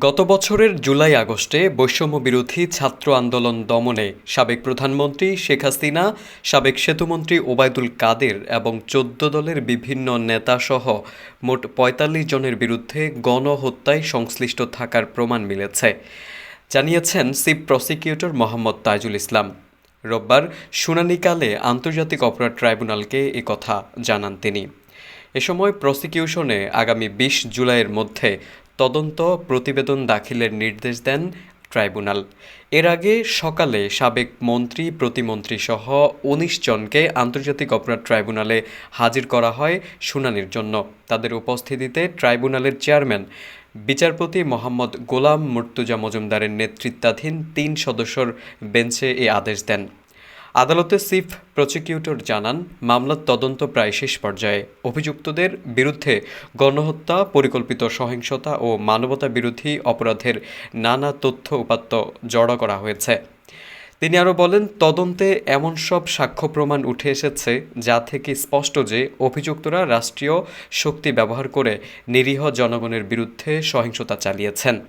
গত বছরের জুলাই আগস্টে বৈষম্য বিরোধী ছাত্র আন্দোলন দমনে সাবেক প্রধানমন্ত্রী শেখ হাসিনা, সাবেক সেতুমন্ত্রী ওবায়দুল কাদের এবং চোদ্দ দলের বিভিন্ন নেতাসহ মোট পঁয়তাল্লিশ জনের বিরুদ্ধে গণহত্যায় সংশ্লিষ্ট থাকার প্রমাণ মিলেছে, জানিয়েছেন চিফ প্রসিকিউটর মোহাম্মদ তাজুল ইসলাম। রোববার শুনানিকালে আন্তর্জাতিক অপরাধ ট্রাইব্যুনালকে কথা জানান তিনি। এ সময় প্রসিকিউশনে আগামী বিশ জুলাইয়ের মধ্যে তদন্ত প্রতিবেদন দাখিলের নির্দেশ দেন ট্রাইব্যুনাল। এর আগে সকালে সাবেক মন্ত্রী, প্রতিমন্ত্রী সহ উনিশ জনকে আন্তর্জাতিক অপরাধ ট্রাইব্যুনালে হাজির করা হয় শুনানির জন্য। তাদের উপস্থিতিতে ট্রাইব্যুনালের চেয়ারম্যান, বিচারপতি মোহাম্মদ গোলাম মুর্তুজা মজুমদারের নেতৃত্বাধীন তিন সদস্যর বেঞ্চে এ আদেশ দেন। আদালতে চিফ প্রসিকিউটর জানান, মামলার তদন্ত প্রায় শেষ পর্যায়ে। অভিযুক্তদের বিরুদ্ধে গণহত্যা, পরিকল্পিত সহিংসতা ও মানবতা বিরোধী অপরাধের নানা তথ্য উপাত্ত জড়ো করা হয়েছে। তিনি আরও বলেন, তদন্তে এমন সব সাক্ষ্য প্রমাণ উঠে এসেছে যা থেকে স্পষ্ট যে অভিযুক্তরা রাষ্ট্রীয় শক্তি ব্যবহার করে নিরীহ জনগণের বিরুদ্ধে সহিংসতা চালিয়েছেন।